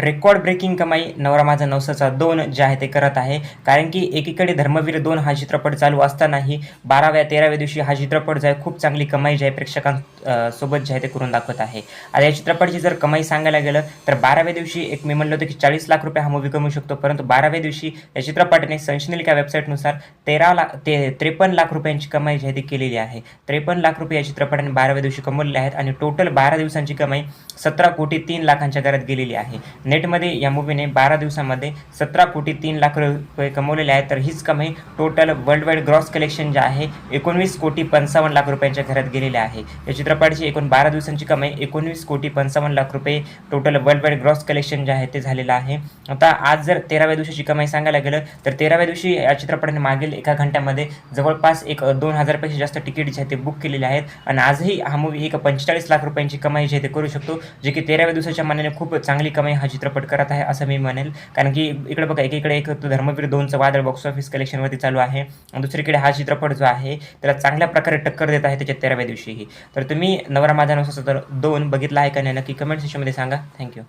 Record breaking कमाई नवरा माझा नवसाचा दोन जे आहे ते करत आहे. कारण की एकीकडे धर्मवीर दोन हा चित्रपट चालू असतानाही बाराव्या तेराव्या दिवशी हा चित्रपट जो आहे खूप चांगली कमाई जी आहे प्रेक्षकां सोबत जे आहे ते करून दाखवत आहे. आता या चित्रपटाची जर कमाई सांगायला गेलं तर बाराव्या दिवशी एक मी म्हणलं होतं की चाळीस लाख रुपये हा मूवी कमवू शकतो. परंतु बाराव्या दिवशी या चित्रपटाने संशनिलिका वेबसाईटनुसार तेरा लाख ते त्रेपन्न लाख रुपयांची कमाई जी आहे ती केलेली आहे. त्रेपन्न लाख रुपये या चित्रपटाने बाराव्या दिवशी कमवलेले आहेत आणि टोटल बारा दिवसांची कमाई सतरा कोटी तीन लाखांच्या घरात गेलेली आहे. नेटमध्ये या मूवीने बारा दिवसामध्ये सतरा कोटी तीन लाख रुपये कमवलेले आहेत. तर हीच कमाई total world wide gross collection जे आहे एकोणवीस कोटी पंचावन्न लाख रुपयांच्या घरात गेलेले आहे. या चित्रपटाची एकूण बारा दिवसांची कमाई एकोणवीस कोटी पंचावन्न लाख रुपये total world wide gross collection जे आहे ते झालेलं आहे. आता आज जर तेराव्या दिवशीची कमाई सांगायला गेलं तर तेराव्या दिवशी या चित्रपटाने मागील एका घंट्यामध्ये जवळपास एक दोन हजारपेक्षा जास्त तिकीट जे आहे ते बुक केलेले आहेत. आणि आजही हा मूवी एक पंचेचाळीस लाख रुपयांची कमाई जी आहे ते करू शकतो जे की तेराव्या दिवसाच्या मानाने खूप चांगली कमाई हा चित्रपट करत आहे असं मी म्हणेल. कारण की इकडे बघा एकीकडे एक धर्मवीर दोनचं वादळ बॉक्स ऑफिस कलेक्शनवरती चालू आहे. दुसरीकडे हा चित्रपट जो आहे त्याला चांगल्या प्रकारे टक्कर देत आहे त्याच्या तेराव्या दिवशीही. तर तुम्ही नवरा माझा नवसाचा तर दोन बघितला आहे का नाही नक्की कमेंट सेक्शनमध्ये सांगा. थँक्यू